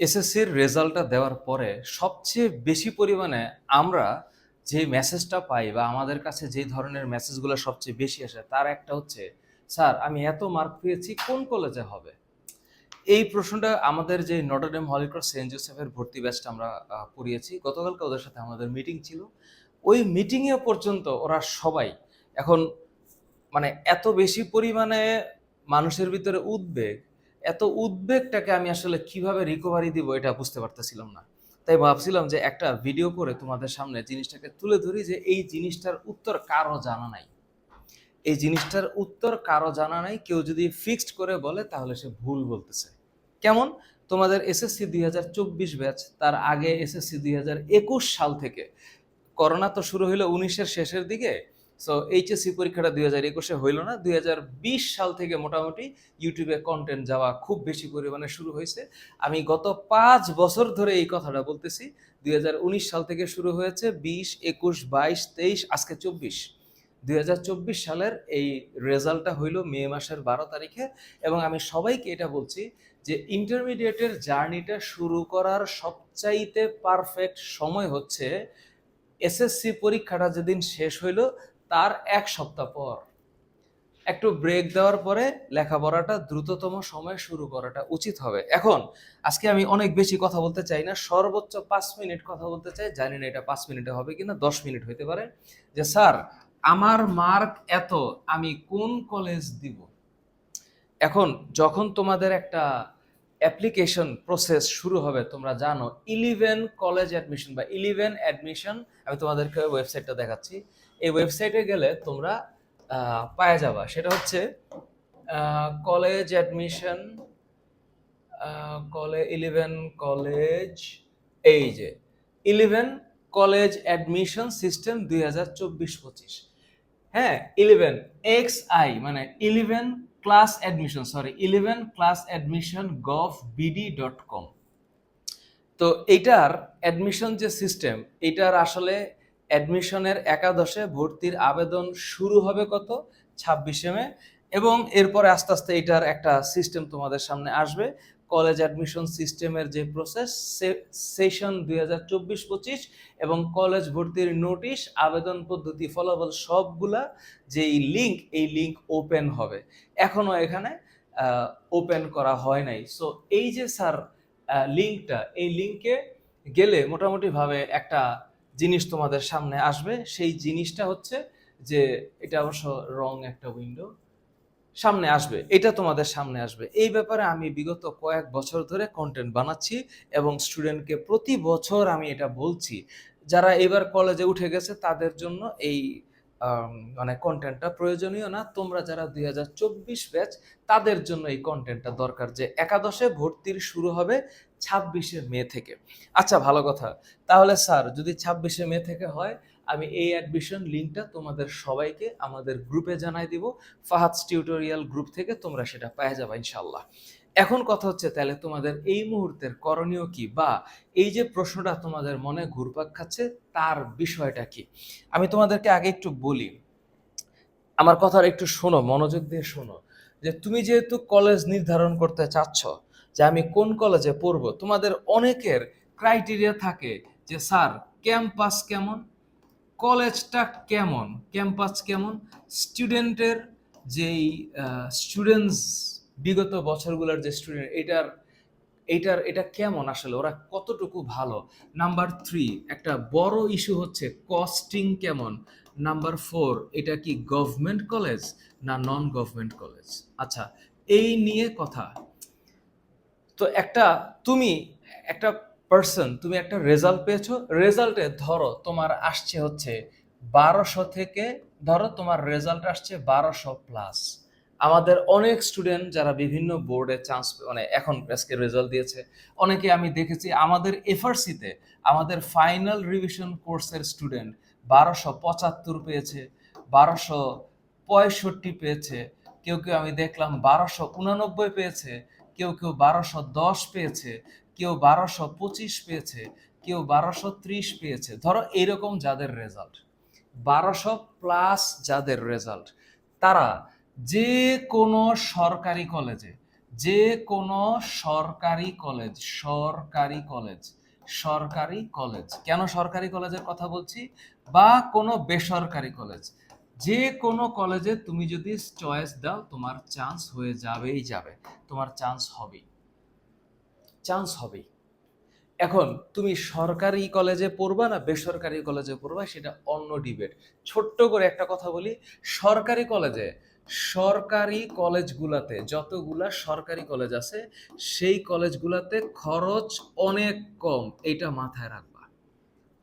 এসএসসির রেজাল্টটা দেওয়ার পরে সবচেয়ে বেশি পরিমাণে আমরা যে মেসেজটা পাই বা আমাদের কাছে যে ধরনের মেসেজগুলো সবচেয়ে বেশি আসে, তার একটা হচ্ছে, স্যার, আমি এত মার্ক পেয়েছি, কোন কলেজে হবে? এই প্রশ্নটা আমাদের যে নটরডেম হলিক্রস সেন্ট জোসেফের ভর্তি ব্যাচটা আমরা পড়িয়েছি। গতকালকে ওদের সাথে আমাদের মিটিং ছিল। ওই মিটিংয়ে পর্যন্ত ওরা সবাই এখন মানে এত বেশি পরিমাণে মানুষের ভিতরে উদ্বেগ এত উদ্বেগটাকে আমি আসলে কীভাবে রিকভারি দিব এটা বুঝতে পারতেছিলাম না। তাই ভাবছিলাম যে একটা ভিডিও করে তোমাদের সামনে জিনিসটাকে তুলে ধরি যে এই জিনিসটার উত্তর কারও জানা নাই। এই জিনিসটার উত্তর কারও জানা নাই, কেউ যদি ফিক্সড করে বলে তাহলে সে ভুল বলতেছে। কেমন? তোমাদের এসএসসি দুই হাজার চব্বিশ ব্যাচ তার আগে এসএসসি দুই হাজার একুশ সাল থেকে। করোনা তো শুরু হইল উনিশের শেষের দিকে সো এইচএসসি পরীক্ষাটা দুই হাজার একুশে হইল না। দুই হাজার বিশ সাল থেকে মোটামুটি ইউটিউবে কন্টেন্ট যাওয়া খুব বেশি পরিমাণে শুরু হয়েছে। আমি গত পাঁচ বছর ধরে এই কথাটা বলতেছি। দুই উনিশ সাল থেকে শুরু হয়েছে। বিশ, একুশ, বাইশ, তেইশ, আজকে চব্বিশ। দুই সালের এই রেজাল্টটা হইল মে মাসের বারো তারিখে। এবং আমি সবাইকে এটা বলছি যে ইন্টারমিডিয়েটের জার্নিটা শুরু করার সবচাইতে পারফেক্ট সময় হচ্ছে এসএসসি পরীক্ষাটা যেদিন শেষ হইল তার এক সপ্তাহ পর। একটু ব্রেক দেওয়ার পরে লেখাপড়াটা দ্রুততম সময়ে শুরু করাটা উচিত হবে। এখন, আজকে আমি অনেক বেশি কথা বলতে চাই না, সর্বোচ্চ পাঁচ মিনিট কথা বলতে চাই, জানি না এটা পাঁচ মিনিটে হবে কিনা, দশ মিনিট হইতে পারে। যে, স্যার, আমার মার্ক এত, আমি কোন কলেজ দিব? এখন, যখন তোমাদের একটা অ্যাপ্লিকেশন প্রসেস শুরু হবে, তোমরা জানো ইলেভেন কলেজ অ্যাডমিশন বা ইলেভেন অ্যাডমিশন আমি তোমাদেরকে ওয়েবসাইটটা দেখাচ্ছি। এই ওয়েবসাইটে গেলে তোমরা পাওয়া যাবা। সেটা হচ্ছে college admission college eleven college এই যে ইলেভেন কলেজ অ্যাডমিশন সিস্টেম দুই হাজার চব্বিশ পঁচিশ। হ্যাঁ ইলেভেন এক্স আই মানে eleven class admission sorry eleven class admission gov BD dot com তো এইটার অ্যাডমিশন যে সিস্টেম এটার আসলে অ্যাডমিশনের একাদশে ভর্তির আবেদন শুরু হবে কত? ছাব্বিশে মে। এবং এরপরে আস্তে আস্তে এটার একটা সিস্টেম তোমাদের সামনে আসবে। কলেজ অ্যাডমিশন সিস্টেমের যে প্রসেস সেশন দুই হাজার চব্বিশ পঁচিশ এবং কলেজ ভর্তির নোটিশ আবেদন পদ্ধতি, ফলাফল সবগুলা যেই লিঙ্ক এই লিঙ্ক ওপেন হবে। এখনও এখানে ওপেন করা হয় নাই। সো এই যে স্যার লিঙ্কটা এই লিঙ্কে গেলে মোটামুটিভাবে একটা জিনিস তোমাদের সামনে আসবে, সেই জিনিসটা হচ্ছে যে এটা অবশ্য রং একটা উইন্ডো সামনে আসবে, এটা তোমাদের সামনে আসবে। এই ব্যাপারে আমি বিগত কয়েক বছর ধরে কন্টেন্ট বানাচ্ছি এবং স্টুডেন্টকে প্রতি বছর আমি এটা বলছি। যারা এবার কলেজে উঠে গেছে, তাদের জন্য এই মানে কন্টেন্টটা প্রয়োজনীয় না। তোমরা যারা দুই হাজার চব্বিশ ব্যাচ তাদের জন্য এই কন্টেন্টটা দরকার যে একাদশে ভর্তির শুরু হবে ছাব্বিশে মে থেকে। আচ্ছা ভালো কথা। তাহলে স্যার, যদি ছাব্বিশে মে থেকে হয়, আমি এই অ্যাডমিশন লিঙ্কটা তোমাদের সবাইকে আমাদের গ্রুপে জানাই দিব। ফাহাদ টিউটোরিয়াল গ্রুপ থেকে তোমরা সেটা পেয়ে যাবে ইনশাল্লাহ এখন কথা হচ্ছে তাহলে তোমাদের এই মুহূর্তের করণীয় কি? বা এই যে প্রশ্নটা তোমাদের মনে ঘুরপাক খাচ্ছে, তার বিষয়টা কি? আমি তোমাদেরকে আগে একটু বলি। আমার কথার একটু শোনো, মনোযোগ দিয়ে শোনো। যে তুমি যেহেতু কলেজ নির্ধারণ করতে চাচ্ছ যে আমি কোন কলেজে পড়ব, তোমাদের অনেকের ক্রাইটেরিয়া থাকে যে, স্যার ক্যাম্পাস কেমন? কলেজটা কেমন? ক্যাম্পাস কেমন? স্টুডেন্টের যেই স্টুডেন্টস বিগত বছরগুলোর যে স্টুডেন্ট এটার এইটার এটা কেমন আসলে? ওরা কতটুকু ভালো? নাম্বার থ্রি একটা বড় ইস্যু হচ্ছে কস্টিং কেমন? নাম্বার ফোর এটা কি গভর্নমেন্ট কলেজ না নন গভর্নমেন্ট কলেজ আচ্ছা এই নিয়ে কথা। তো একটা, তুমি একটা পার্সন তুমি একটা রেজাল্ট পেয়েছ। রেজাল্টে ধরো তোমার আসছে হচ্ছে বারোশো থেকে, ধরো তোমার রেজাল্ট আসছে বারোশো প্লাস আমাদের অনেক স্টুডেন্ট যারা বিভিন্ন বোর্ডে চান্স মানে এখন আজকে রেজাল্ট দিয়েছে। অনেকে আমি দেখেছি আমাদের এফআরসিতে আমাদের ফাইনাল রিভিশন কোর্সের স্টুডেন্ট বারোশো পঁচাত্তর পেয়েছে, বারোশো পঁয়ষট্টি পেয়েছে, কেউ কেউ আমি দেখলাম বারোশো উনানব্বই পেয়েছে, কেউ কেউ বারোশো দশ পেয়েছে, কেউ বারোশো পঁচিশ পেয়েছে, কেউ বারোশো ত্রিশ পেয়েছে। ধরো এইরকম যাদের রেজাল্ট বারোশো প্লাস যাদের রেজাল্ট তারা যে কোনো সরকারি কলেজে যে কোনো সরকারি কলেজ সরকারি কলেজ সরকারি কলেজ কেন সরকারি কলেজের কথা বলছি? বা কোনো বেসরকারি কলেজ যে কোনো কলেজে তুমি যদি চয়েস দাও, তোমার চান্স হয়ে যাবেই যাবে। তোমার চান্স হবেই। চান্স হবেই। এখন তুমি সরকারি কলেজে পড়বা না বেসরকারি কলেজে পড়বা সেটা অন্য ডিবেট ছোট্ট করে একটা কথা বলি, সরকারি কলেজে, সরকারি কলেজগুলাতে যতগুলা সরকারি কলেজ আছে, সেই কলেজগুলাতে খরচ অনেক কম এটা মাথায় রাখবা।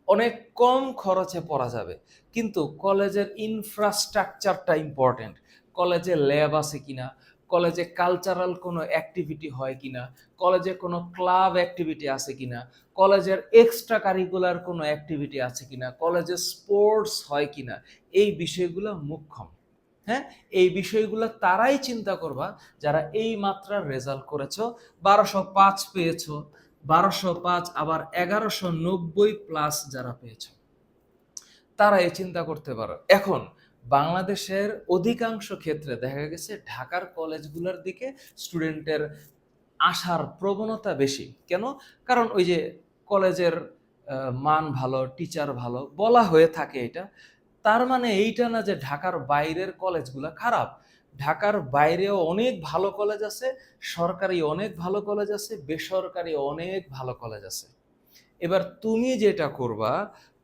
অনেক কম খরচে পড়া যাবে, কিন্তু কলেজের ইনফ্রাস্ট্রাকচারটা ইম্পর্টেন্ট কলেজে ল্যাব আছে কিনা কলেজে কালচারাল কোনো অ্যাক্টিভিটি হয় কিনা, কলেজে কোনো ক্লাব অ্যাক্টিভিটি আছে কিনা, কলেজের এক্সট্রা কারিকুলার কোনো অ্যাক্টিভিটি আছে কিনা, কলেজে স্পোর্টস হয় কিনা, এই বিষয়গুলো মুখ্যম। হ্যাঁ? এই বিষয়গুলো তারাই চিন্তা করবা যারা এই মাত্রার রেজাল্ট করেছ। বারোশো পাঁচ পেয়েছ, বারোশো পাঁচ আবার এগারোশো নব্বই প্লাস যারা পেয়েছ। তারা এই চিন্তা করতে পারো। এখন, বাংলাদেশের অধিকাংশ ক্ষেত্রে দেখা গেছে ঢাকার কলেজগুলোর দিকে স্টুডেন্টের আসার প্রবণতা বেশি। কেন? কারণ ওই যে কলেজের মান ভালো, টিচার ভালো, বলা হয়ে থাকে এটা। তার মানে এইটা না যে ঢাকার বাইরের কলেজগুলো খারাপ। ঢাকার বাইরেও অনেক ভালো কলেজ আছে, সরকারি অনেক ভালো কলেজ আছে, বেসরকারি অনেক ভালো কলেজ আছে। এবার তুমি যেটা করবা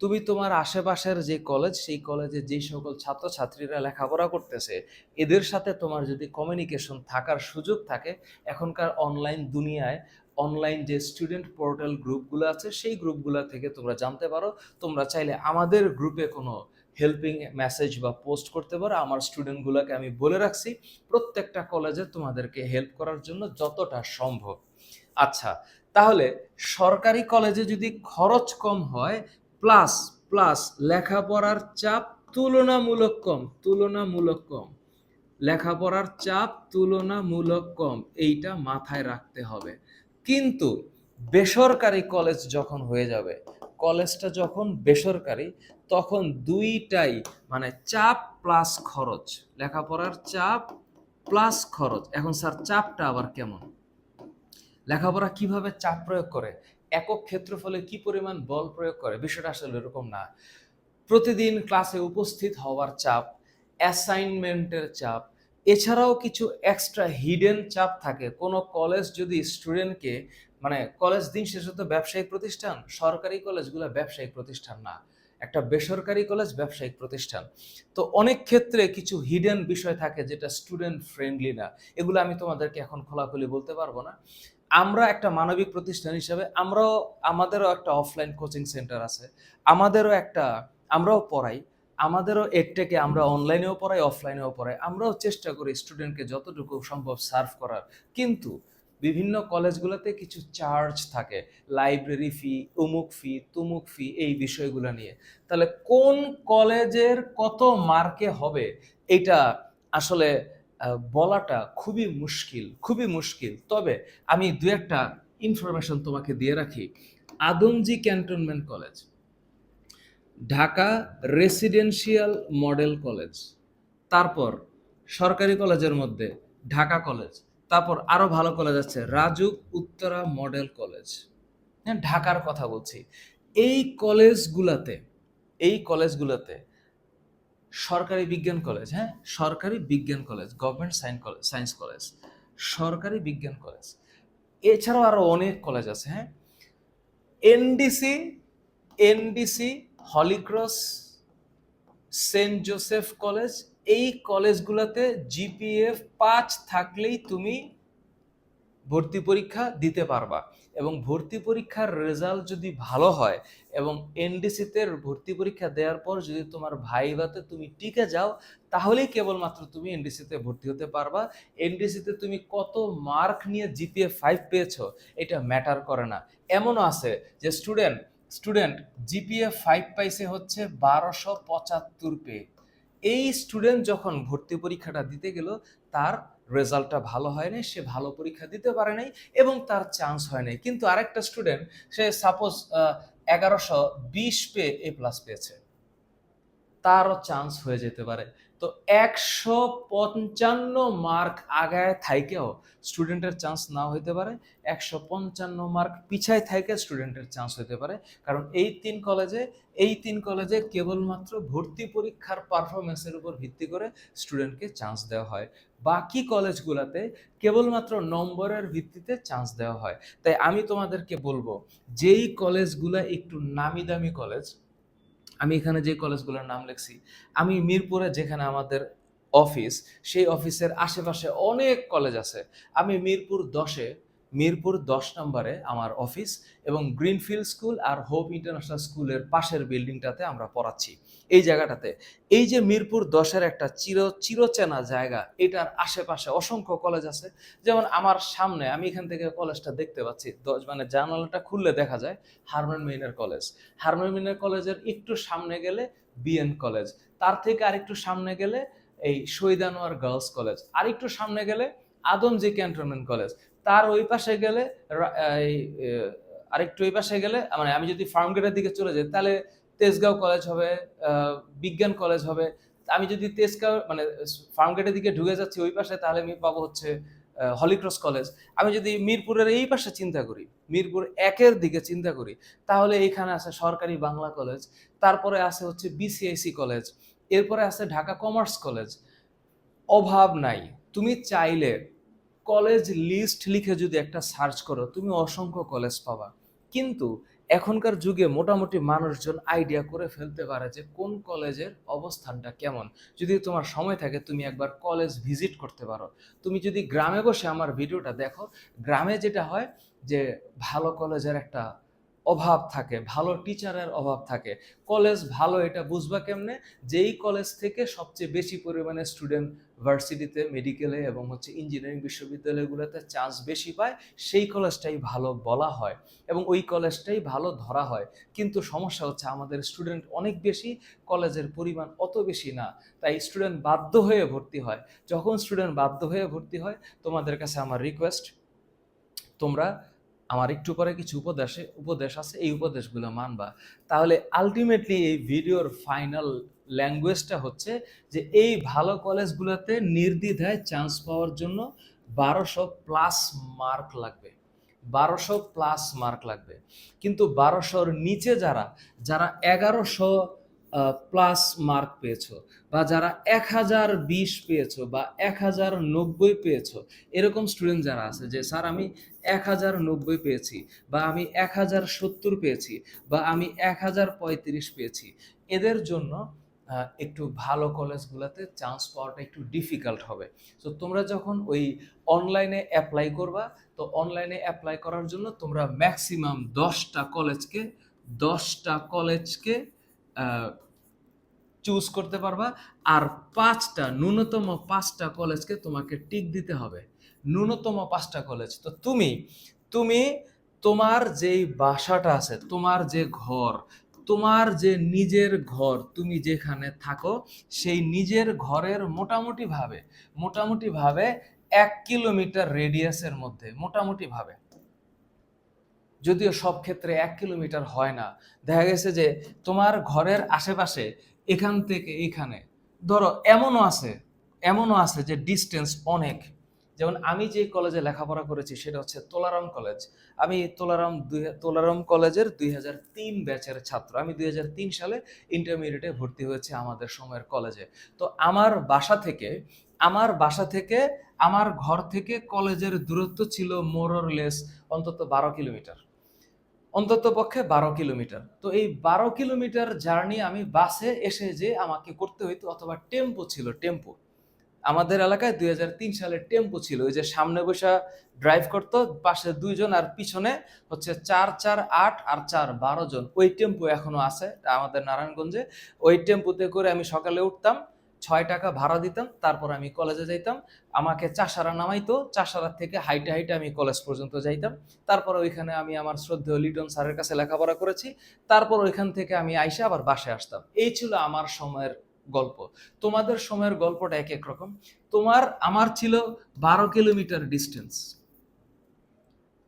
তুমি তোমার আশেপাশের যে কলেজ সেই কলেজে যে সকল ছাত্রছাত্রীরা লেখাপড়া করতেছে, এদের সাথে তোমার যদি কমিউনিকেশন থাকার সুযোগ থাকে, এখনকার অনলাইন দুনিয়ায় অনলাইন যে স্টুডেন্ট পোর্টাল গ্রুপগুলো আছে, সেই গ্রুপগুলো থেকে তোমরা জানতে পারো। তোমরা চাইলে আমাদের গ্রুপে কোনো হেল্পিং মেসেজ বা পোস্ট করতে পারো। আমার স্টুডেন্টগুলোকে আমি বলে রাখছি, প্রত্যেকটা কলেজে তোমাদেরকে হেল্প করার জন্য যতটা সম্ভব। আচ্ছা তাহলে সরকারি কলেজে যদি খরচ কম হয় প্লাস প্লাস লেখাপড়ার চাপ তুলনামূলক কম তুলনামূলক কম। লেখাপড়ার চাপ তুলনামূলক কম, এইটা মাথায় রাখতে হবে। কিন্তু বেসরকারি কলেজ যখন হয়ে যাবে, কলেজটা যখন বেসরকারি, তখন দুইটাই মানে চাপ প্লাস খরচ। লেখাপড়ার চাপ প্লাস খরচ। এখন স্যার, চাপটা আবার কেমন? লেখাপড়া কীভাবে চাপ প্রয়োগ করে? একক ক্ষেত্রফলে কি পরিমাণ বল প্রয়োগ করে? বিষয়টা আসলে এরকম না। প্রতিদিন ক্লাসে উপস্থিত হওয়ার চাপ অ্যাসাইনমেন্টের চাপ, এছাড়াও কিছু এক্সট্রা হিডেন চাপ থাকে। কোনো কলেজ যদি স্টুডেন্টকে মানে কলেজ দিন শেষে তো ব্যবসায়িক প্রতিষ্ঠান, সরকারি কলেজগুলো ব্যবসায়িক প্রতিষ্ঠান না। একটা বেসরকারি কলেজ ব্যবসায়িক প্রতিষ্ঠান। তো অনেক ক্ষেত্রে কিছু হিডেন বিষয় থাকে যেটা স্টুডেন্ট ফ্রেন্ডলি না। এগুলো আমি তোমাদেরকে এখন খোলাখুলি বলতে পারব না। আমরা একটা মানবিক প্রতিষ্ঠান হিসাবে আমরাও আমাদেরও একটা অফলাইন কোচিং সেন্টার আছে। আমাদেরও একটা আমরাও পড়াই। আমাদেরও এডটেকে আমরা অনলাইনেও পড়াই অফলাইনেও পড়াই। আমরাও চেষ্টা করি স্টুডেন্টকে যতটুকু সম্ভব সার্ভ করার। কিন্তু বিভিন্ন কলেজগুলোতে কিছু চার্জ থাকে। লাইব্রেরি ফি উমুক ফি তুমুক ফি এই বিষয়গুলো নিয়ে। তাহলে কোন কলেজের কত মার্কে হবে এটা আসলে বলাটা খুবই মুশকিল খুবই মুশকিল। তবে আমি দু একটা ইনফরমেশন তোমাকে দিয়ে রাখি। Adamjee cantonment college, Dhaka residential model college, তারপর সরকারি কলেজের মধ্যে ঢাকা কলেজ, তারপর আরও ভালো কলেজ আছে, রাজুক উত্তরা মডেল কলেজ। হ্যাঁ ঢাকার কথা বলছি। এই কলেজগুলাতে, এই কলেজগুলোতে সরকারি বিজ্ঞান কলেজ হ্যাঁ? সরকারি বিজ্ঞান college government science college science college সরকারি বিজ্ঞান কলেজ এছাড়াও আরও অনেক কলেজ আছে হ্যাঁ? NDC NDC Holy Cross Saint Joseph college এই কলেজগুলোতে জিপিএফ পাঁচ থাকলেই তুমি ভর্তি পরীক্ষা দিতে পারবা। এবং ভর্তি পরীক্ষার রেজাল্ট যদি ভালো হয় এবং এনডিসিতে ভর্তি পরীক্ষা দেওয়ার পর যদি তোমার ভাইভাতে তুমি টিকে যাও, তাহলেই কেবলমাত্র তুমি এনডিসিতে ভর্তি হতে পারবা। এনডিসিতে তুমি কত মার্ক নিয়ে জিপিএ ফাইভ পেয়েছ, এটা ম্যাটার করে না। এমনও আছে যে স্টুডেন্ট স্টুডেন্ট জিপিএ ফাইভ পাইছে হচ্ছে বারোশো পঁচাত্তর পে। এই স্টুডেন্ট যখন ভর্তি পরীক্ষাটা দিতে গেল, তার রেজাল্টটা ভালো হয় নাই, সে ভালো পরীক্ষা দিতে পারে নাই এবং তার চান্স হয় নাই। কিন্তু আরেকটা স্টুডেন্ট সে সাপোজ এগারোশো বিশ পেয়ে এ প্লাস পেয়েছে। তারও চান্স হয়ে যেতে পারে। তো একশো পঞ্চান্ন মার্ক আগায় থাইকেও স্টুডেন্টের চান্স না হইতে পারে। একশো পঞ্চান্ন মার্ক পিছায় থাইকে স্টুডেন্টের চান্স হইতে পারে। কারণ এই তিন কলেজে এই তিন কলেজে কেবলমাত্র ভর্তি পরীক্ষার পারফরমেন্সের উপর ভিত্তি করে স্টুডেন্টকে চান্স দেওয়া হয়। বাকি কলেজগুলোতে কেবলমাত্র নম্বরের ভিত্তিতে চান্স দেওয়া হয়। তাই আমি তোমাদেরকে বলব, যেই কলেজগুলো একটু নামি দামি কলেজ, আমি এখানে যে কলেজগুলোর নাম লিখছি, আমি মিরপুরে যেখানে আমাদের অফিস সেই অফিসের আশেপাশে অনেক কলেজ আছে। আমি মিরপুর দশে মিরপুর দশ নম্বরে আমার অফিস এবং গ্রিনফিল্ড স্কুল আর হোপ ইন্টারন্যাশনাল স্কুলের পাশের বিল্ডিংটাতে আমরা পড়াচ্ছি। এই জায়গাটাতে। এই যে মিরপুর দশের একটা চির, চিরচেনা জায়গা, এটার আশেপাশে অসংখ্য কলেজ আছে। যেমন আমার সামনে, আমি এখান থেকে কলেজটা দেখতে পাচ্ছি, দশ মানে জানালাটা খুললে দেখা যায় Hermann Gmeiner college Hermann Gmeiner কলেজের একটু সামনে গেলে বিএন কলেজ তার থেকে আরেকটু সামনে গেলে এই শহীদ আনোয়ার গার্লস কলেজ আরেকটু সামনে গেলে আদম আদমজি ক্যান্টনমেন্ট কলেজ তার ওই পাশে গেলে আরেকটু ওই পাশে গেলে মানে আমি যদি ফার্ম গেটের দিকে চলে যাই, তাহলে তেজগাঁও কলেজ হবে বিজ্ঞান কলেজ হবে। আমি যদি তেজগাঁও মানে ফার্ম গেটের দিকে ঢুকে যাচ্ছি ওই পাশে, তাহলে আমি পাবো হচ্ছে হলিক্রস কলেজ আমি যদি মিরপুরের এই পাশে চিন্তা করি, মিরপুর একের দিকে চিন্তা করি, তাহলে এইখানে আছে সরকারি বাংলা কলেজ তারপরে আছে হচ্ছে বিসিআইসি কলেজ এরপরে আছে ঢাকা কমার্স কলেজ অভাব নাই। তুমি চাইলে কলেজ লিস্ট লিখে যদি একটা সার্চ করো, তুমি অসংখ্য কলেজ পাবা। কিন্তু এখনকার যুগে মোটামুটি মানুষজন আইডিয়া করে ফেলতে পারে যে কোন কলেজের অবস্থানটা কেমন। যদি তোমার সময় থাকে, তুমি একবার কলেজ ভিজিট করতে পারো। তুমি যদি গ্রামে বসে আমার ভিডিওটা দেখো, গ্রামে যেটা হয় যে ভালো কলেজের একটা অভাব থাকে, ভালো টিচারের অভাব থাকে। কলেজ ভালো, এটা বুঝবা কেমনে? যেই কলেজ থেকে সবচেয়ে বেশি পরিমাণে স্টুডেন্ট ভার্সিটিতে মেডিকেলে এবং হচ্ছে ইঞ্জিনিয়ারিং বিশ্ববিদ্যালয়গুলোতে চান্স বেশি পায়, সেই কলেজটাই ভালো বলা হয় এবং ওই কলেজটাই ভালো ধরা হয়। কিন্তু সমস্যা হচ্ছে আমাদের স্টুডেন্ট অনেক বেশি কলেজের পরিমাণ অত বেশি না। তাই স্টুডেন্ট বাধ্য হয়ে ভর্তি হয়। যখন স্টুডেন্ট বাধ্য হয়ে ভর্তি হয়, তোমাদের কাছে আমার রিকোয়েস্ট তোমরা আমার একটু পরে কিছু উপদেশে, উপদেশ আছে, এই উপদেশগুলো মানবা। তাহলে আলটিমেটলি এই ভিডিওর ফাইনাল ল্যাঙ্গুয়েজটা হচ্ছে যে এই ভালো কলেজগুলোতে নির্দ্বিধায় চান্স পাওয়ার জন্য বারোশো প্লাস মার্ক লাগবে। বারোশো প্লাস মার্ক লাগবে। কিন্তু বারোশোর নিচে যারা যারা এগারোশো প্লাস মার্ক পেয়েছ বা যারা এক হাজার বিশ পেয়েছ বা এক হাজার নব্বই পেয়েছ, এরকম স্টুডেন্ট যারা আছে যে, স্যার, আমি এক হাজার নব্বই পেয়েছি বা আমি এক হাজার সত্তর পেয়েছি বা আমি এক হাজার পঁয়ত্রিশ পেয়েছি। এদের জন্য একটু ভালো কলেজগুলোতে চান্স পাওয়াটা একটু ডিফিকাল্ট হবে। তো তোমরা যখন ওই অনলাইনে অ্যাপ্লাই করবা, তো অনলাইনে অ্যাপ্লাই করার জন্য তোমরা ম্যাক্সিমাম দশটা কলেজকে দশটা কলেজকে চুজ করতে পারবা। আর পাঁচটা, ন্যূনতম পাঁচটা কলেজকে তোমাকে টিক দিতে হবে। ন্যূনতম পাঁচটা কলেজ তো তুমি তুমি তোমার যেই বাসাটা আছে, তোমার যে ঘর, তোমার যে নিজের ঘর, তুমি যেখানে থাকো, সেই নিজের ঘরের মোটামুটিভাবে মোটামুটিভাবে এক কিলোমিটার রেডিয়াসের মধ্যে মোটামুটি ভাবে যদিও সব ক্ষেত্রে এক কিলোমিটার হয় না। দেখা গেছে যে তোমার ঘরের আশেপাশে এখান থেকে এখানে, ধরো এমনও আছে এমনও আছে যে ডিস্টেন্স অনেক। যেমন আমি যে কলেজে লেখাপড়া করেছি সেটা হচ্ছে তোলারাম কলেজ আমি তোলারাম দুই, তোলারাম কলেজের দুই হাজার তিন ব্যাচের ছাত্র। আমি দুই হাজার তিন সালে ইন্টারমিডিয়েটে ভর্তি হয়েছি আমাদের সময়ের কলেজে তো আমার বাসা থেকে, আমার বাসা থেকে, আমার ঘর থেকে কলেজের দূরত্ব ছিল মোরলেস অন্তত বারো কিলোমিটার। অন্তত পক্ষে বারো কিলোমিটার। তো এই বারো কিলোমিটার জার্নি আমি বাসে এসে যে আমাকে করতে হইতো অথবা টেম্পো ছিল টেম্পো আমাদের এলাকায় দুই হাজার তিন সালে টেম্পো ছিল, ওই যে সামনে বসে ড্রাইভ করতো, পাশে দুইজন আর পিছনে হচ্ছে চার চার, আট আর চার, বারো জন। ওই টেম্পো এখনও আছে, আমাদের নারায়ণগঞ্জে। ওই টেম্পোতে করে আমি সকালে উঠতাম ছয় টাকা ভাড়া দিতাম, তারপর আমি কলেজে যাইতাম। আমাকে চাষারা নামাইতো, চাষারা থেকে হাইটে হাইটে আমি কলেজ পর্যন্ত যাইতাম। তারপর ওইখানে আমি আমার শ্রদ্ধেয় লিটন স্যারের কাছে লেখাপড়া করেছি। তারপর ওইখান থেকে আমি আইসা আবার বাসায় আসতাম। এই ছিল আমার সময়ের গল্প। তোমাদের সময়ের গল্পটা এক এক রকম। তোমার, আমার ছিল বারো কিলোমিটার ডিস্টেন্স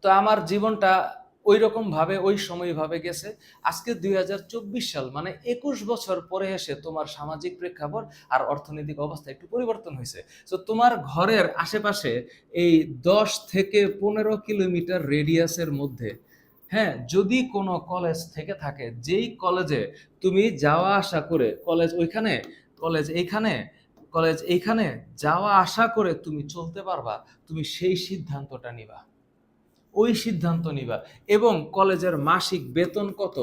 তো আমার জীবনটা ওই রকম ভাবে, ওই সময় ভাবে গেছে। আজকে দুই হাজার চব্বিশ সাল মানে একুশ বছর পরে এসে তোমার সামাজিক প্রেক্ষাপট আর অর্থনৈতিক অবস্থা একটু পরিবর্তন হয়েছে। তো তোমার ঘরের আশেপাশে এই দশ থেকে পনেরো কিলোমিটার রেডিয়াসের মধ্যে হ্যাঁ যদি কোনো কলেজ থেকে থাকে, যেই কলেজে তুমি যাওয়া আসা করে কলেজ ওইখানে কলেজ এইখানে কলেজ এইখানে যাওয়া আসা করে তুমি চলতে পারবা, তুমি সেই সিদ্ধান্তটা নিবা। ওই সিদ্ধান্ত নিবা। এবং কলেজের মাসিক বেতন কত?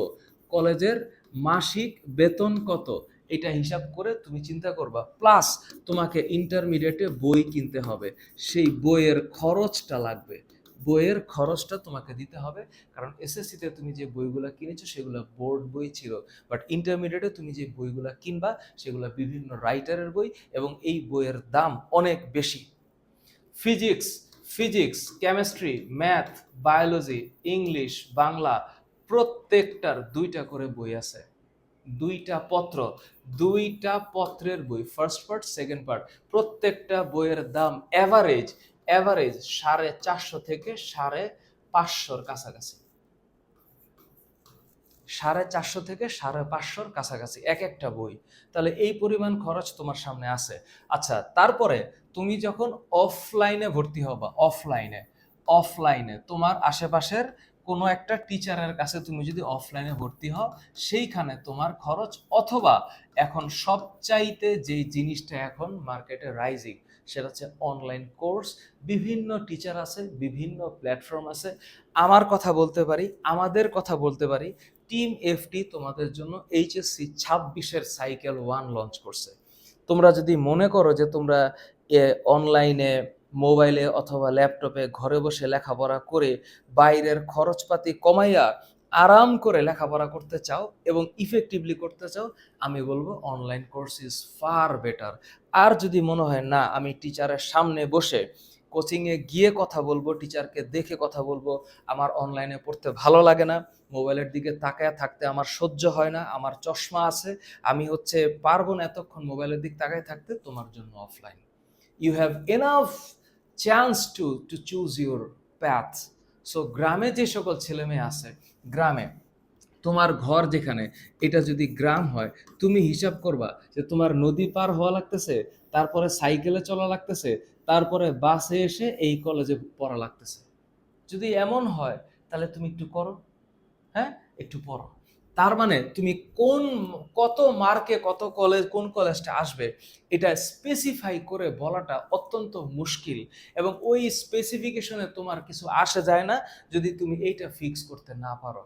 কলেজের মাসিক বেতন কত? এটা হিসাব করে তুমি চিন্তা করবা। প্লাস তোমাকে ইন্টারমিডিয়েটে বই কিনতে হবে। সেই বইয়ের খরচটা লাগবে। বইয়ের খরচটা তোমাকে দিতে হবে। কারণ এসএসসিতে তুমি যে বইগুলো কিনেছো, সেগুলো বোর্ড বই ছিল। বাট ইন্টারমিডিয়েটে তুমি যে বইগুলো কিনবা, সেগুলো বিভিন্ন রাইটারের বই এবং এই বইয়ের দাম অনেক বেশি। Physics physics, chemistry, math, biology, English, Bangla প্রত্যেকটার দুইটা করে বই আছে। দুইটা পত্র, দুইটা পত্রের বই ফার্স্ট পার্ট সেকেন্ড পার্ট প্রত্যেকটা বইয়ের দাম অ্যাভারেজ অ্যাভারেজ সাড়ে চারশো থেকে সাড়ে পাঁচশোর কাছাকাছি। সাড়ে চারশো থেকে সাড়ে পাঁচশোর কাছাকাছি, এক একটা বই। তাহলে এই পরিমাণ খরচ তোমার সামনে আছে। আচ্ছা তারপরে তুমি যখন অফলাইনে ভর্তি হবা অফলাইনে অফলাইনে তোমার আশেপাশের কোনো একটা টিচারের কাছে তুমি যদি অফলাইনে ভর্তি হও, সেইখানে তোমার খরচ অথবা এখন সবচাইতে যেই জিনিসটা এখন মার্কেটে রাইজিং সেটা হচ্ছে অনলাইন কোর্স বিভিন্ন টিচার আছে, বিভিন্ন প্ল্যাটফর্ম আছে। আমার কথা বলতে পারি, আমাদের কথা বলতে পারি টিম এফটি তোমাদের জন্য এইচএসসি ছাব্বিশের সাইকেল ওয়ান লঞ্চ করছে। তোমরা যদি মনে করো যে তোমরা অনলাইনে মোবাইলে অথবা ল্যাপটপে ঘরে বসে লেখাপড়া করে বাইরের খরচপাতি কমাইয়া আরাম করে লেখাপড়া করতে চাও এবং ইফেক্টিভলি করতে চাও, আমি বলব online course is far better আর যদি মনে হয় না, আমি টিচারের সামনে বসে কোচিংয়ে গিয়ে কথা বলব টিচারকে দেখে কথা বলব, আমার অনলাইনে পড়তে ভালো লাগে না মোবাইলের দিকে তাকায় থাকতে আমার সহ্য হয় না, আমার চশমা আছে, আমি হচ্ছে পারব না এতক্ষণ মোবাইলের দিক তাকায় থাকতে, তোমার জন্য offline you have enough chance to to choose your path so গ্রামে যে সকল ছেলে মেয়ে আছে, গ্রামে, তোমার ঘর যেখানে, এটা যদি গ্রাম হয়, তুমি হিসাব করবা যে তোমার নদী পার হওয়া লাগতেছে, তারপরে সাইকেলে চলা লাগতেছে, তারপরে বাসে এসে এই কলেজে পড়া লাগতেছে। যদি এমন হয়, তাহলে তুমি একটু করো। হ্যাঁ? একটু পড়ো। তার মানে তুমি কোন, কত মার্কে কত কলেজ কোন কলেজটা আসবে, এটা স্পেসিফাই করে বলাটা অত্যন্ত মুশকিল এবং ওই স্পেসিফিকেশনে তোমার কিছু আসে যায় না যদি তুমি এইটা ফিক্স করতে না পারো।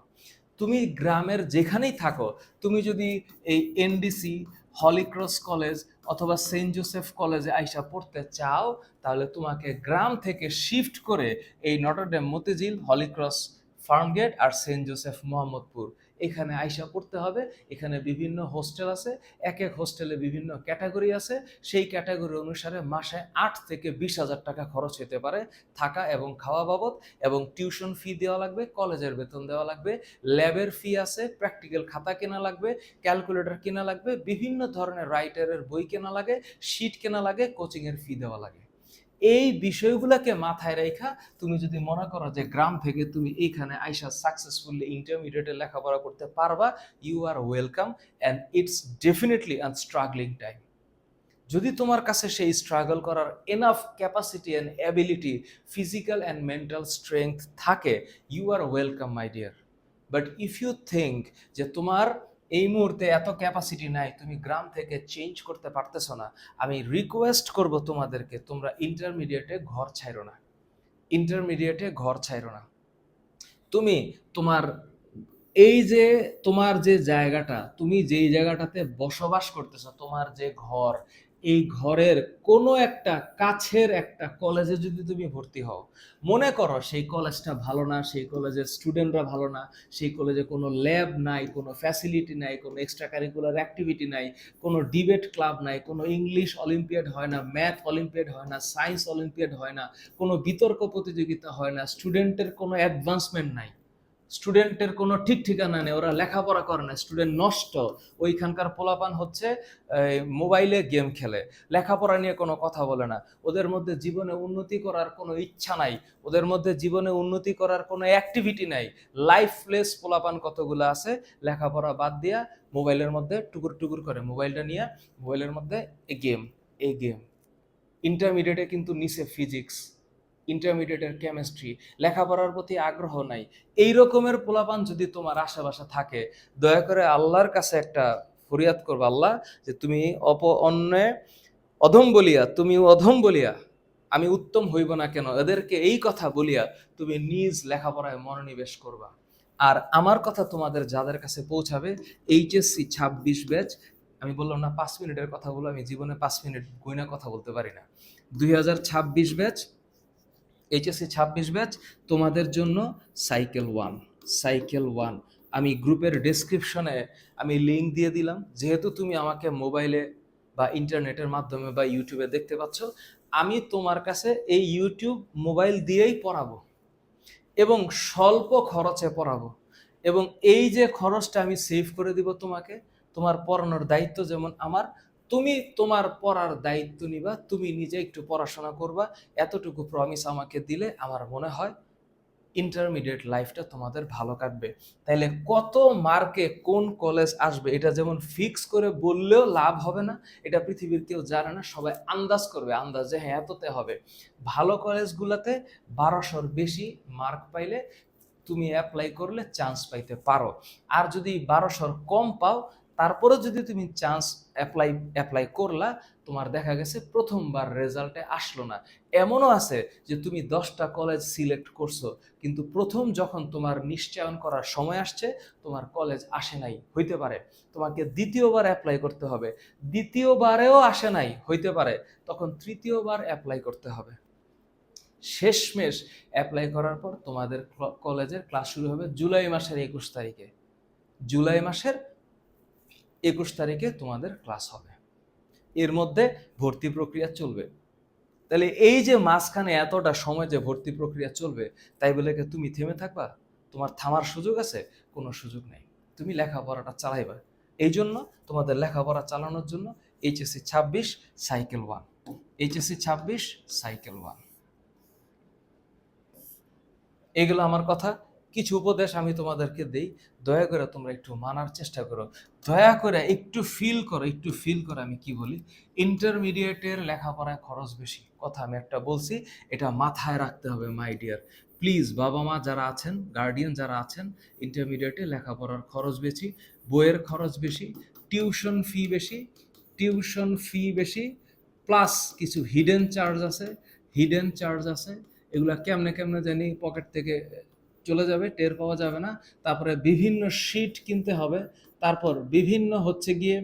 তুমি গ্রামের যেখানেই থাকো, তুমি যদি এই এনডিসি হলিক্রস কলেজ অথবা সেন্ট জোসেফ কলেজে আইসা পড়তে চাও, তাহলে তোমাকে গ্রাম থেকে শিফট করে এই Notre Dame Motijheel Holy Cross Farmgate আর সেন্ট জোসেফ মোহাম্মদপুর এখানে আইসা পড়তে হবে। এখানে বিভিন্ন হোস্টেল আছে। এক এক হোস্টেলে বিভিন্ন ক্যাটাগরি আছে। সেই ক্যাটাগরি অনুসারে মাসে আট থেকে বিশ হাজার টাকা খরচ হতে পারে থাকা এবং খাওয়া বাবদ এবং টিউশন ফি দেওয়া লাগবে, কলেজের বেতন দেওয়া লাগবে ল্যাবের ফি আছে প্র্যাকটিক্যাল খাতা কেনা লাগবে ক্যালকুলেটর কেনা লাগবে, বিভিন্ন ধরনের রাইটারের বই কেনা লাগে শিট কেনা লাগে কোচিংয়ের ফি দেওয়া লাগে। এই বিষয়গুলোকে মাথায় রেখা তুমি যদি মনে করো যে গ্রাম থেকে তুমি এইখানে আইসা সাকসেসফুলি ইন্টারমিডিয়েটে লেখাপড়া করতে পারবা you are welcome and it's definitely an struggling time যদি তোমার কাছে সেই স্ট্রাগল করার enough capacity and ability physical and mental strength থাকে you are welcome my dear but if you think যে তোমার এই মুহূর্তে এত ক্যাপাসিটি নাই, তুমি গ্রাম থেকে চেঞ্জ করতে পারতেছো না। আমি রিকোয়েস্ট করব তোমাদেরকে, তোমরা ইন্টারমিডিয়েটে ঘর ছাইরো না। ইন্টারমিডিয়েটে ঘর ছাইরো না। তুমি তোমার, এই যে তোমার যে জায়গাটা, তুমি যেই জায়গাটাতে বসবাস করতেছো, তোমার যে ঘর এই ঘরের কোনো একটা কাছের একটা কলেজে যদি তুমি ভর্তি হও, মনে করো সেই কলেজটা ভালো না, সেই কলেজের স্টুডেন্টরা ভালো না, সেই কলেজে কোনো ল্যাব নাই, কোনো ফ্যাসিলিটি নাই, কোনো এক্সট্রা কারিকুলার অ্যাক্টিভিটি নাই, কোনো ডিবেট ক্লাব নাই, কোনো ইংলিশ অলিম্পিয়াড হয় না ম্যাথ অলিম্পিয়াড হয় না সায়েন্স অলিম্পিয়াড হয় না, কোনো বিতর্ক প্রতিযোগিতা হয় না স্টুডেন্টের কোনো অ্যাডভান্সমেন্ট নাই। স্টুডেন্টের কোনো ঠিক ঠিকানা নেই, ওরা লেখাপড়া করে না, স্টুডেন্ট নষ্ট। ওইখানকার পোলাপান হচ্ছে মোবাইলে গেম খেলে, লেখাপড়া নিয়ে কোনো কথা বলে না। ওদের মধ্যে জীবনে উন্নতি করার কোনো ইচ্ছা নাই, ওদের মধ্যে জীবনে উন্নতি করার কোনো অ্যাক্টিভিটি নাই। লাইফলেস পোলাপান কতগুলো আছে, লেখাপড়া বাদ দিয়া মোবাইলের মধ্যে টুকুর টুকুর করে, মোবাইলটা নিয়ে মোবাইলের মধ্যে এ গেম এই গেম। ইন্টারমিডিয়েটে কিন্তু নিচে ফিজিক্স ইন্টারমিডিয়েটের কেমিস্ট্রি লেখাপড়ার প্রতি আগ্রহ নাই, এই রকমের পোলাপান যদি তোমার আশেপাশে থাকে, দয়া করে আল্লাহর কাছে একটা ফরিয়াদ করবে, আল্লাহ, যে তুমি অপ, অন্যে অধম বলিয়া তুমি অধম বলিয়া, আমি উত্তম হইব না কেন? এদেরকে এই কথা বলিয়া তুমি নিজ লেখাপড়ায় মনোনিবেশ করবা। আর আমার কথা তোমাদের যাদের কাছে পৌঁছাবে, এইচএসসি ছাব্বিশ ব্যাচ, আমি বললাম না, পাঁচ মিনিটের কথা বলো আমি জীবনে পাঁচ মিনিট গইনা কথা বলতে পারি না। দুই হাজার ছাব্বিশ ব্যাচ এইচএসসি ছাব্বিশ ব্যাচ তোমাদের জন্য সাইকেল ওয়ান সাইকেল ওয়ান আমি গ্রুপের ডেসক্রিপশনে আমি লিঙ্ক দিয়ে দিলাম। যেহেতু তুমি আমাকে মোবাইলে বা ইন্টারনেটের মাধ্যমে বা ইউটিউবে দেখতে পাচ্ছ, আমি তোমার কাছে এই ইউটিউব মোবাইল দিয়েই পড়াবো এবং স্বল্প খরচে পড়াবো। এবং এই যে খরচটা আমি সেভ করে দিব তোমাকে, তোমার পড়ানোর দায়িত্ব যেমন আমার তুমি তোমার পড়ার দায়িত্ব নিবা, তুমি নিজে একটু পড়াশোনা করবা, এতটুকু প্রমিস আমাকে দিলে আমার মনে হয় ইন্টারমিডিয়েট লাইফটা তোমাদের ভালো কাটবে। তাইলে কত মার্কে কোন কলেজ আসবে, এটা যেমন ফিক্স করে বললেও লাভ হবে না, এটা পৃথিবীর কেউ জানে না, সবাই আন্দাজ করবে, আন্দাজ হ্যাঁ এততে হবে। ভালো কলেজগুলোতে বারোশোর বেশি মার্ক পাইলে তুমি অ্যাপ্লাই করলে চান্স পাইতে পারো। আর যদি বারোশোর কম পাও তারপরে যদি তুমি চান্স অ্যাপ্লাই অ্যাপ্লাই করলা, তোমার দেখা গেছে প্রথমবার রেজাল্টে আসলো না। এমনও আছে যে তুমি দশটা কলেজ সিলেক্ট করছ, কিন্তু প্রথম যখন তোমার নিশ্চয়ন করার সময় আসছে, তোমার কলেজ আসে নাই, হইতে পারে। তোমাকে দ্বিতীয়বার অ্যাপ্লাই করতে হবে। দ্বিতীয়বারেও আসে নাই, হইতে পারে। তখন তৃতীয়বার অ্যাপ্লাই করতে হবে। শেষমেশ অ্যাপ্লাই করার পর তোমাদের কলেজের ক্লাস শুরু হবে জুলাই মাসের একুশ তারিখে। জুলাই মাসের একুশ তারিখে তোমাদের ক্লাস হবে। এর মধ্যে ভর্তি প্রক্রিয়া চলবে। তাহলে এই যে মাঝখানে এতটা সময় যে ভর্তি প্রক্রিয়া চলবে, তাই বলে কি তুমি থেমে থাকবা? তোমার থামার সুযোগ আছে? কোনো সুযোগ নেই। তুমি লেখাপড়াটা চালাইবা। এই জন্য তোমাদের লেখাপড়া চালানোর জন্য এইচএসসি ছাব্বিশ, সাইকেল ওয়ান। এইচএসসি ছাব্বিশ, সাইকেল ওয়ান। এগুলো আমার কথা। কিছু উপদেশ আমি তোমাদেরকে দেই। দয়া করে তোমরা একটু মানার চেষ্টা করো। দয়া করে একটু ফিল করো, একটু ফিল করো আমি কি বলি? ইন্টারমিডিয়েটের লেখাপড়ায় খরচ বেশি। কথা আমি একটা বলছি, এটা মাথায় রাখতে হবে মাই ডিয়ার প্লিজ বাবা মা যারা আছেন গার্ডিয়ান যারা আছেন ইন্টারমিডিয়েটে লেখাপড়ার খরচ বেশি, বইয়ের খরচ বেশি টিউশন ফি বেশি টিউশন ফি বেশি প্লাস কিছু হিডেন চার্জ আছে হিডেন চার্জ আছে, এগুলা কেমনে কেমনে জানি পকেট থেকে চলে যাবে, টের পাওয়া যাবে না। তারপরে বিভিন্ন শিট কিনতে হবে। তারপর বিভিন্ন হচ্ছে গিয়ে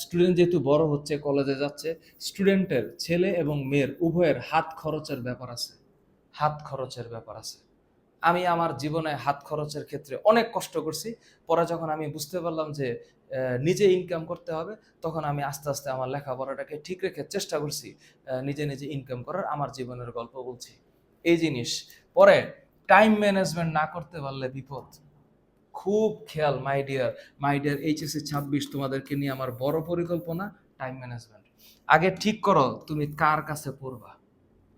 স্টুডেন্ট যেহেতু বড় হচ্ছে কলেজে যাচ্ছে স্টুডেন্টের ছেলে এবং মেয়ের উভয়ের হাত খরচের ব্যাপার আছে। হাত খরচের ব্যাপার আছে। আমি আমার জীবনে হাত খরচের ক্ষেত্রে অনেক কষ্ট করছি। পরে যখন আমি বুঝতে পারলাম যে নিজে ইনকাম করতে হবে, তখন আমি আস্তে আস্তে আমার লেখাপড়াটাকে ঠিক রেখে চেষ্টা করছি নিজে নিজে ইনকাম করার। আমার জীবনের গল্প বলছি। এই জিনিস। পরে টাইম ম্যানেজমেন্ট না করতে পারলে বিপদ। খুব খেয়াল my dear my dear HSC ছাব্বিশ, তোমাদেরকে নিয়ে আমার বড় পরিকল্পনা টাইম ম্যানেজমেন্ট আগে ঠিক করো, তুমি কার কাছে পড়বা?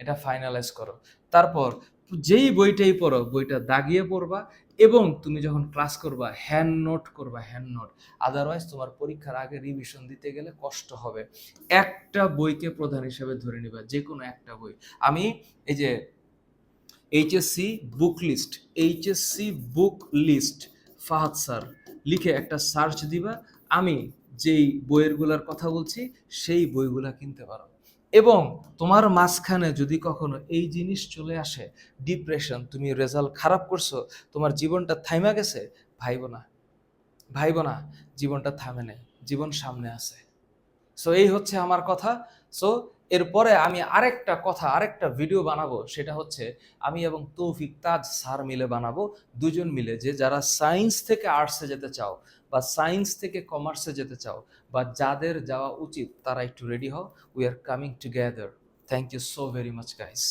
এটা ফাইনালাইজ করো। তারপর যেই বইটাই পড়ো, বইটা দাগিয়ে পড়বা এবং তুমি যখন ক্লাস করবা হ্যান্ড নোট করবা হ্যান্ড নোট আদারওয়াইজ তোমার পরীক্ষার আগে রিভিশন দিতে গেলে কষ্ট হবে। একটা বইকে প্রধান হিসেবে ধরে নিবা যে কোনো একটা বই। আমি এই যে HSC book list HSC book list Fahad sir, লিখে একটা সার্চ দিবা। আমি যেই বইয়েরগুলোর কথা বলছি, সেই বইগুলা কিনতে পারো। এবং তোমার মাঝখানে যদি কখনো এই জিনিস চলে আসে ডিপ্রেশন তুমি রেজাল্ট খারাপ করছ, তোমার জীবনটা থাইমা গেছে, ভাইব না। ভাইব না, জীবনটা থামে নেই, জীবন সামনে আছে। সো এই হচ্ছে আমার কথা। সো এরপরে আমি আরেকটা কথা, আরেকটা ভিডিও বানাবো, সেটা হচ্ছে আমি এবং তৌফিক তাজ স্যার মিলে বানাবো, দুজন মিলে। যে যারা সায়েন্স থেকে আর্টসে যেতে চাও বা সায়েন্স থেকে কমার্সে যেতে চাও বা যাদের যাওয়া উচিত, তারা একটু রেডি হও। We are coming together thank you so very much guys